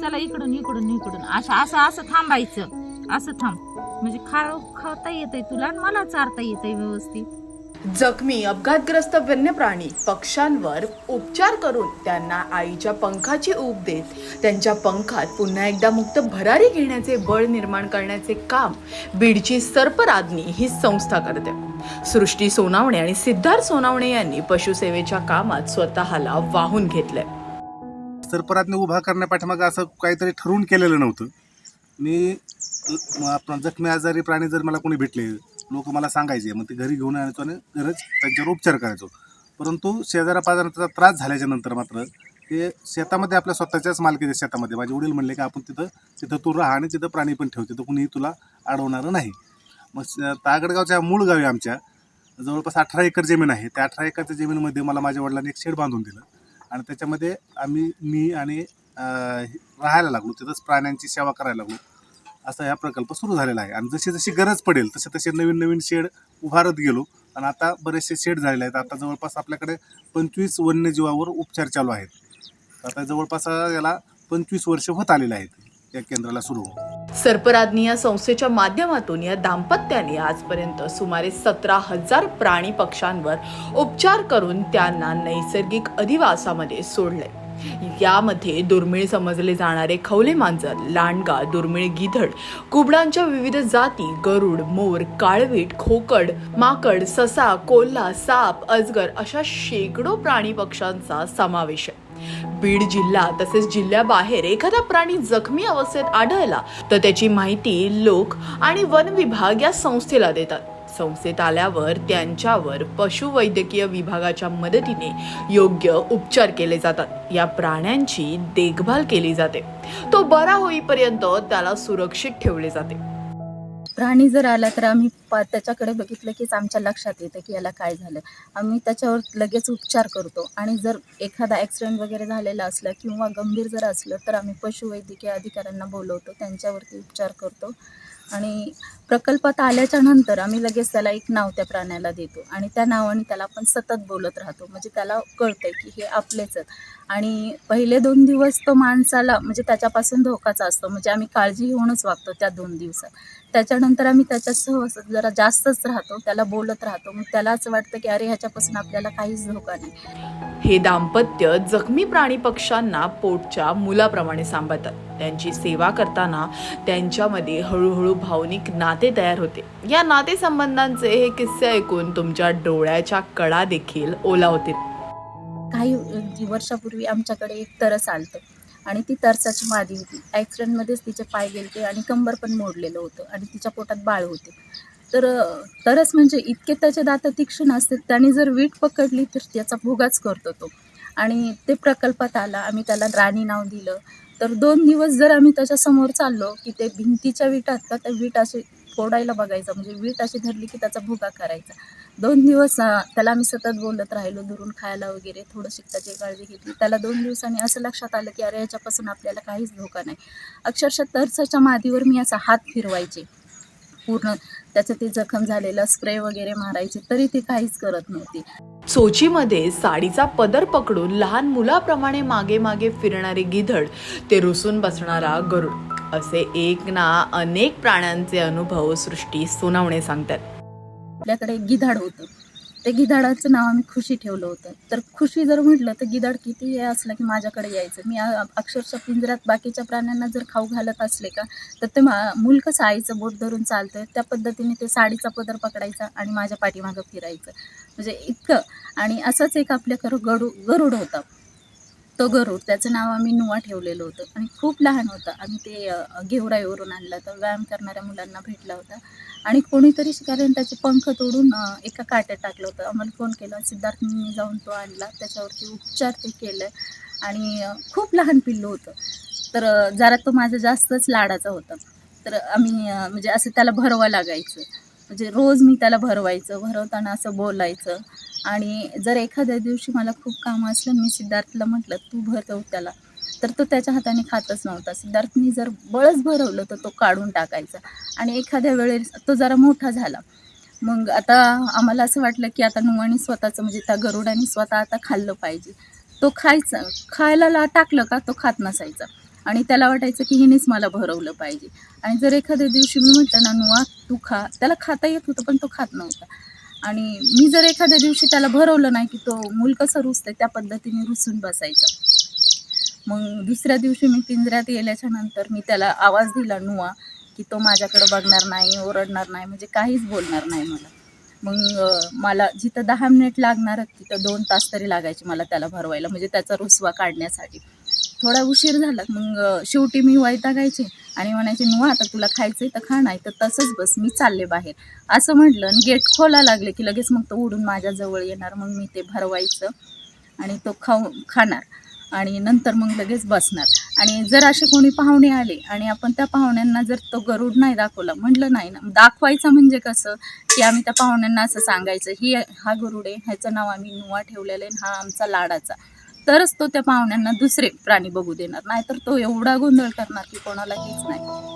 चला इकडून इकडून इकडून. असं असं असं थांबायचं. असं थांब. म्हणजे खा खाता येतंय तुला आणि मला चारता येतंय व्यवस्थित. जखमी अपघातग्रस्त वन्य प्राणी पक्ष्यांवर उपचार करून त्यांना आईच्या पंखाची ऊब देत त्यांच्या पंखात पुन्हा एकदा मुक्त भरारी घेण्याचे बळ निर्माण करण्याचे काम बीडची सर्पराज्ञी ही संस्था करते. सृष्टी सोनावणे आणि सिद्धार्थ सोनावणे यांनी पशुसेवेच्या कामात स्वतःला वाहून घेतलंय. सरपरातने उभा करण्यापाठीमागं असं काहीतरी ठरवून केलेलं नव्हतं. मी आपण जखमी आजारी प्राणी जर मला कोणी भेटले लोक मला सांगायचे मग ते घरी घेऊन आणायचो आणि गरज त्यांच्यावर उपचार करायचो. परंतु शेजारापाजाराचा त्रास झाल्याच्यानंतर मात्र ते शेतामध्ये आपल्या स्वतःच्याच मालकीच्या शेतामध्ये माझे वडील म्हणले की आपण तिथं तिथं तू राहा आणि तिथं प्राणी पण ठेव तिथं कुणीही तुला अडवणारं नाही. मग श- तागडगावच्या मूळ गावी आमच्या जवळपास अठरा एकर जमीन आहे. त्या अठरा एकरच्या जमीनमध्ये मला माझ्या वडिलांनी एक शेड बांधून दिलं. आणि त्याच्यामध्ये आम्ही मी आणि राहायला लागलो. तिथंच प्राण्यांची सेवा करायला लागलो. असा हा प्रकल्प सुरू झालेला आहे. आणि जशी जशी गरज पडेल तसे तसे नवीन नवीन शेड उभारत गेलो. आणि आता बरेचसे शेड झालेले आहेत. आता जवळपास आपल्याकडे पंचवीस वन्यजीवावर उपचार चालू आहेत. आता जवळपास याला पंचवीस वर्ष होत आलेले आहेत या केंद्राला सुरू. होऊन सर्पराज्ञी या संस्थेच्या माध्यमातून या दाम्पत्याने आजपर्यंत सुमारे सतरा हजार प्राणी पक्ष्यांवर उपचार करून त्यांना नैसर्गिक अधिवासामध्ये सोडले यामध्ये दुर्मिळ समजले जाणारे खवले मांजर लांडगा दुर्मिळ गिधड कुबडांच्या विविध जाती गरुड मोर काळवीट खोकड माकड ससा कोल्हा साप अजगर अशा शेकडो प्राणी पक्ष्यांचा समावेश आहे. बीड जिल्हा तसेच जिल्ह्याबाहेर एखादा प्राणी जखमी अवस्थेत आढळला तर त्याची माहिती लोक आणि वन विभाग या संस्थेला देतात. संस्थेत आल्यावर त्यांच्यावर पशुवैद्यकीय विभागाच्या मदतीने योग्य उपचार केले जातात. या प्राण्यांची देखभाल केली जाते. तो बरा होईपर्यंत त्याला सुरक्षित ठेवले जाते. प्राणी जर आला तर आम्ही पा त्याच्याकडे बघितलं कीच आमच्या लक्षात येतं की याला काय झालं. आम्ही त्याच्यावर लगेच उपचार करतो. आणि जर एखादा ॲक्सिडेंट वगैरे झालेला असला किंवा गंभीर जर असलं तर आम्ही पशुवैद्यकीय अधिकाऱ्यांना बोलवतो. त्यांच्यावरती उपचार करतो. आणि प्रकल्पात आल्याच्यानंतर आम्ही लगेच त्याला एक नाव त्या प्राण्याला देतो. आणि त्या नावाने त्याला आपण सतत बोलत राहतो. म्हणजे त्याला कळतंय की हे आपलेच आहेत. आणि पहिले दोन दिवस तो माणसाला म्हणजे त्याच्यापासून धोकाचा असतो. म्हणजे आम्ही काळजी घेऊनच वागतो त्या दोन दिवसात. त्याच्यानंतर आम्ही त्याच्या सहवासात जरा जास्तच राहतो त्याला बोलत राहतो. मग त्याला असं वाटतं की अरे ह्याच्यापासून आपल्याला काहीच धोका नाही. हे दाम्पत्य जखमी प्राणी पक्ष्यांना पोटच्या मुलाप्रमाणे सांभाळतात. त्यांची सेवा करताना त्यांच्यामध्ये हळूहळू भावनिक नाते तयार होते. या नातेसंबंधांचे हे किस्से ऐकून तुमच्या डोळ्याच्या कडा देखील ओलावतील. काही वर्षापूर्वी आमच्याकडे एक तरस आलतं. आणि ती तरसाची मादी होती. ॲक्सिडेंटमध्येच तिचे पाय गेलते आणि कंबर पण मोडलेलं होतं आणि तिच्या पोटात बाळ होते. तर तरस म्हणजे इतके त्याचे दात तीक्ष्ण असते त्याने जर वीट पकडली तर त्याचा भोगाच करतो तो. आणि ते प्रकल्पात आला आम्ही त्याला राणी नाव दिलं. तर दोन दिवस जर आम्ही त्याच्यासमोर चाललो की ते भिंतीच्या विटात का त्या वीट असे फोडायला बघायचा म्हणजे वीट अशी धरली की त्याचा भुगा करायचा. दोन दिवस त्याला आम्ही सतत बोलत राहिलो दुरून खायला वगैरे थोडंशी त्याची काळजी घेतली. त्याला दोन दिवसांनी असं लक्षात आलं की अरे याच्यापासून आपल्याला काहीच धोका नाही. अक्षरशः तरसाच्या मादीवर मी असा हात फिरवायचे. पूर्ण त्याचं ते जखम झालेलं स्प्रे वगैरे मारायचे तरी ती काहीच करत नव्हती. सोचीमध्ये साडीचा पदर पकडून लहान मुलाप्रमाणे मागे मागे फिरणारे गिधड ते रुसून बसणारा गरुड. असे एक ना अनेक प्राण्यांचे अनुभव सृष्टी सुनावणे सांगतात. आपल्याकडे एक गिधाड होतं. ते गिधाडाचं नाव आम्ही खुशी ठेवलं होतं. तर खुशी जर म्हटलं तर गिधाड किती हे असलं की माझ्याकडे यायचं. मी अक्षरशः पिंजऱ्यात बाकीच्या प्राण्यांना जर खाऊ घालत असले का तर ते मा मूल कसं आईचं बोट धरून चालतं त्या पद्धतीने ते साडीचा पदर पकडायचा आणि माझ्या पाठीमागं फिरायचं. म्हणजे इतकं. आणि असंच एक आपल्याकडं गडू गरुड होता. तो गरुड त्याचं नाव आम्ही नुवा ठेवलेलं होतं. आणि खूप लहान होतं. आम्ही ते अ, गेवराईवरून आणलं तर व्यायाम करणाऱ्या मुलांना भेटला होता. आणि कोणीतरी शिकाऱ्याने त्याचे पंख तोडून एका काट्यात टाकलं होतं. आम्हाला फोन केला सिद्धार्थनी जाऊन तो आणला. त्याच्यावरती उपचार ते केलं. आणि खूप लहान पिल्लू होतं. तर जरा तो माझा जास्तच लाडाचा होता. तर आम्ही म्हणजे असं त्याला भरवा लागायचं. म्हणजे रोज मी त्याला भरवायचं. भरवताना असं बोलायचं. आणि जर एखाद्या दिवशी मला खूप कामं असलं मी सिद्धार्थला म्हटलं तू भरव त्याला तर तो त्याच्या हाताने खातच नव्हता. सिद्धार्थनी जर बळच भरवलं तर तो काढून टाकायचा. आणि एखाद्या वेळेस तो जरा मोठा झाला. मग आता आम्हाला असं वाटलं की आता नुवाने स्वतःचं म्हणजे त्या गरुडाने स्वतः आता खाल्लं पाहिजे. तो खायचा. खायला ला टाकलं का तो खात नसायचा. आणि त्याला वाटायचं की हिनेच मला भरवलं पाहिजे. आणि जर एखाद्या दिवशी मी म्हटलं ना नुवा तू खा. त्याला खाता येत होतं पण तो खात नव्हता. आणि मी जर एखाद्या दिवशी त्याला भरवलं नाही की तो मूल कसं रुसते त्या पद्धतीने रुसून बसायचं. मग दुसऱ्या दिवशी मी पिंजऱ्यात गेल्याच्यानंतर मी त्याला आवाज दिला नुवा की तो माझ्याकडे बघणार नाही ओरडणार नाही म्हणजे काहीच बोलणार नाही मला. मग मला जिथं दहा मिनिट लागणार तिथं दोन तास तरी लागायचे मला त्याला भरवायला म्हणजे त्याचा रुसवा काढण्यासाठी. थोडा उशीर झाला मग शेवटी मी वैतागायचे आणि म्हणायचे नुवा आता तुला खायचंय तर खा नाही तर तसंच बस मी चालले बाहेर. असं म्हटलं आणि गेट खोला लागले की लगेच मग तो उडून माझ्याजवळ येणार मग मी ते भरवायचं आणि तो खाऊ खाणार आणि नंतर मग लगेच बसणार. आणि जर असे कोणी पाहुणे आले आणि आपण त्या पाहुण्यांना जर तो गरुड नाही दाखवला म्हटलं नाही ना दाखवायचं म्हणजे कसं की आम्ही त्या पाहुण्यांना असं सांगायचं ही हा गरुड आहे ह्याचं नाव आम्ही नुवा ठेवलेलं आहे हा आमचा लाडाचा. तरच तो त्या पाहुण्यांना दुसरे प्राणी बघू देणार. नाहीतर तो एवढा गोंधळ करणार की कोणाला हेच नाही.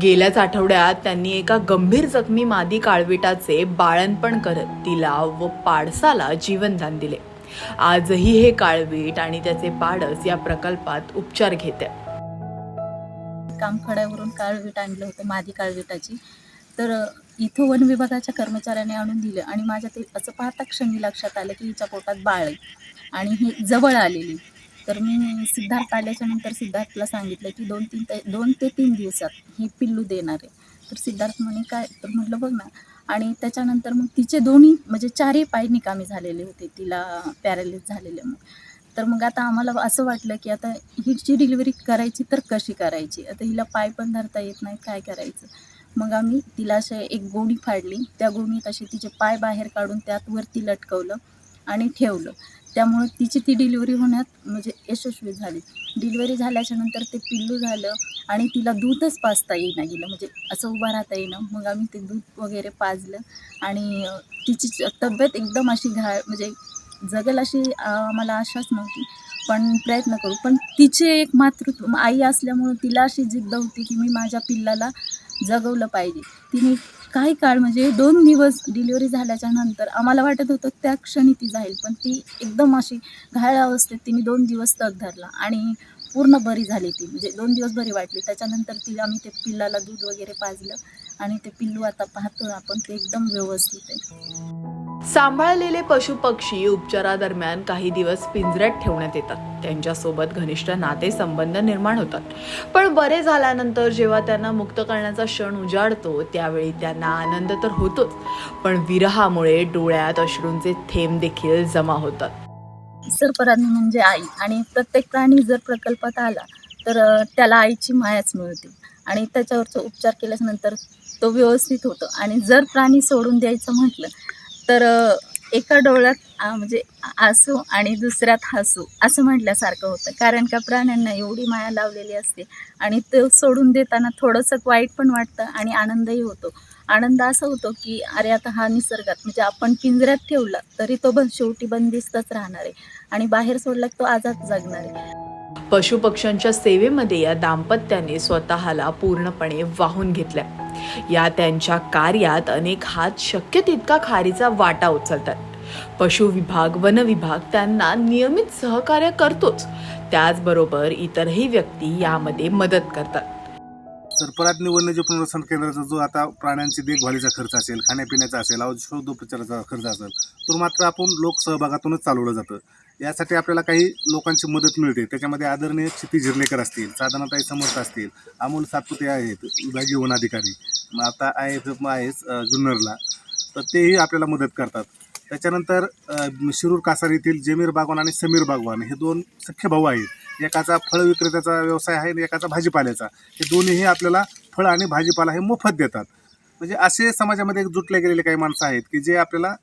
गेल्याच आठवड्यात त्यांनी एका गंभीर जखमी मादी काळविटाचे बाळणपण करत तिला व पाडसाला जीवनदान दिले. आजही हे काळवीट आणि त्याचे पाडस या प्रकल्पात उपचार घेते. कामखड्यावरून काळवीट आणलं होतं मादी काळवीटाची. तर इथं वन विभागाच्या कर्मचाऱ्याने आणून दिलं आणि माझ्या ते असं पाहता क्षणी लक्षात आलं की हिच्या पोटात बाळ आहे आणि ही जवळ आलेली. तर मी सिद्धार्थ आल्याच्यानंतर सिद्धार्थला सांगितलं की दोन तीन ते दोन ते तीन दिवसात ही पिल्लू देणार आहे. तर सिद्धार्थ म्हणे काय? तर म्हटलं बघ ना. आणि त्याच्यानंतर मग तिचे दोन्ही म्हणजे चारही पाय निकामी झालेले होते तिला पॅरालिस झालेल्यामुळे तर मग आता आम्हाला असं वाटलं की आता हिची डिलिव्हरी करायची तर कशी करायची? आता हिला पाय पण धरता येत नाही काय करायचं? मग आम्ही तिला असे एक गोणी फाडली. त्या गोणीत असे तिचे पाय बाहेर काढून त्यात वरती लटकवलं आणि ठेवलं. त्यामुळे तिची ती डिलिव्हरी होण्यात म्हणजे यशस्वी झाली. डिलिव्हरी झाल्याच्यानंतर ते पिल्लू झालं आणि तिला दूधच पाजता येईना गेलं. म्हणजे असं उभं राहता येईना. मग आम्ही ते दूध वगैरे पाजलं आणि तिची तब्येत एकदम अशी घा म्हणजे जगल अशी आम्हाला मला आशाच नव्हती. पण प्रयत्न करू. पण तिचे एक मातृत्व आई असल्यामुळं तिला अशी जिद्द होती की मी माझ्या पिल्लाला जगवलं पाहिजे. तिने काही काळ म्हणजे दोन दिवस डिलिव्हरी झाल्याच्यानंतर आम्हाला वाटत होतं त्या क्षणी ती जाईल. पण ती एकदम अशी घायल अवस्थेत तिने दोन दिवस तग धरला. आणि पूर्ण बरी झाली ती. म्हणजे दोन दिवस बरी वाटली. त्याच्यानंतर तिला आम्ही ते पिल्लाला दूध वगैरे पाजलं आणि ते पिल्लू आता पाहतो आपण ते एकदम व्यवस्थित आहे. सांभाळलेले पशु पक्षी उपचारादरम्यान काही दिवस पिंजऱ्यात ठेवण्यात येतात. त्यांच्यासोबत घनिष्ठ नातेसंबंध निर्माण होतात. पण बरे झाल्यानंतर जेव्हा त्यांना मुक्त करण्याचा क्षण उजाडतो त्यावेळी त्यांना आनंद तर होतोच. पण विरहामुळे डोळ्यात अश्रूंचे थेंब देखील जमा होतात. सर्पराज्ञी म्हणजे आई आणि प्रत्येक प्राणी जर प्रकल्पात आला तर त्याला आईची मायाच मिळते. आणि त्याच्यावरचा उपचार केल्यानंतर तो व्यवस्थित होतो. आणि जर प्राणी सोडून द्यायचं म्हटलं तर एका डोळ्यात म्हणजे आसू आणि दुसऱ्यात हसू असं म्हटल्यासारखं होतं. कारण का प्राण्यांना एवढी माया लावलेली असते आणि ते सोडून देताना थोडंसं वाईट पण वाटतं आणि आनंदही होतो. आनंद असा होतो की अरे आता हा निसर्गात म्हणजे आपण पिंजऱ्यात ठेवला तरी तो बन शेवटी बंदिस्तच राहणार आहे आणि बाहेर सोडला तो आजाद जगणार. आहे पशुपक्ष्यांच्या सेवेमध्ये या दाम्पत्याने स्वतःला पूर्णपणे वाहून घेतल्या. या त्यांच्या कार्यात अनेक हात शक्य तितका खारीचा वाटा उचलतात. पशु विभाग वन विभाग त्यांना नियमित सहकार्य करतोच. त्याचबरोबर इतरही व्यक्ती यामध्ये मदत करतात. सरपराज्ञ वन्यजीव पुनर्वसन केंद्राचा जो आता प्राण्यांची देखभालीचा खर्च असेल खाण्यापिण्याचा असेल औषधोपचाराचा खर्च असेल तो मात्र आपण लोकसहभागातूनच चालवलं जातं. यासाठी आपल्याला काही लोकांची मदत मिळते. त्याच्यामध्ये आदरणीय क्षिती झिरलेकर असतील साधनाताई समर्थ असतील अमोल सातपुते आहेत विभागीय वन अधिकारी मग आता आय एफ एफ आहेच जुन्नरला. तर तेही आपल्याला मदत करतात. त्याच्यानंतर शिरूर कासार येथील जमीर बागवान आणि समीर बागवान हे दोन सख्खे भाऊ आहेत. एकाचा फळ विक्रेत्याचा व्यवसाय आहे आणि एकाचा भाजीपाल्याचा. हे दोन्हीही आपल्याला फळ आणि भाजीपाला हे मोफत देतात. म्हणजे असे समाजामध्ये एक जुटले गेलेले काही माणसं आहेत की जे आपल्याला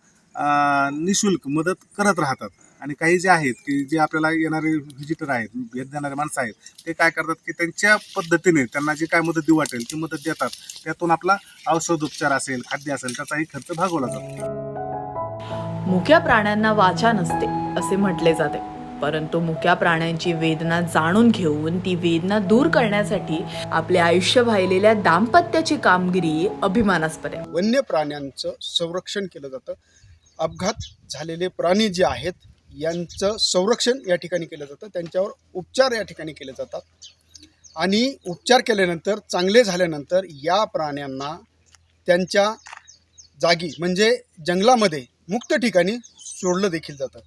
निशुल्क मदत करत राहतात. आणि काही जे आहेत की जे आपल्याला येणारे व्हिजिटर आहेत भेट देणारे माणसं आहेत ते काय करतात की त्यांच्या पद्धतीने त्यांना जी काय मदत देऊ वाटेल ती मदत देतात. त्यातून आपला औषधोपचार असेल खाद्य असेल त्याचाही खर्च भागवला जातो. मुक्या प्राण्यांना वाचा नसते असे म्हटले जाते. परंतु मुक्या प्राण्यांची वेदना जाणून घेऊन ती वेदना दूर करण्यासाठी आपले आयुष्य वाहिलेल्या दाम्पत्याची कामगिरी अभिमानास्पद आहे. वन्य प्राण्यांचं संरक्षण केलं जातं. अपघात झालेले प्राणी जे आहेत यांचं संरक्षण या ठिकाणी केलं जातं. त्यांच्यावर उपचार या ठिकाणी केले जातात. आणि उपचार केल्यानंतर चांगले झाल्यानंतर या प्राण्यांना त्यांच्या जागी म्हणजे जंगलामध्ये मुक्त ठिकाणी सोडलं देखील जातं.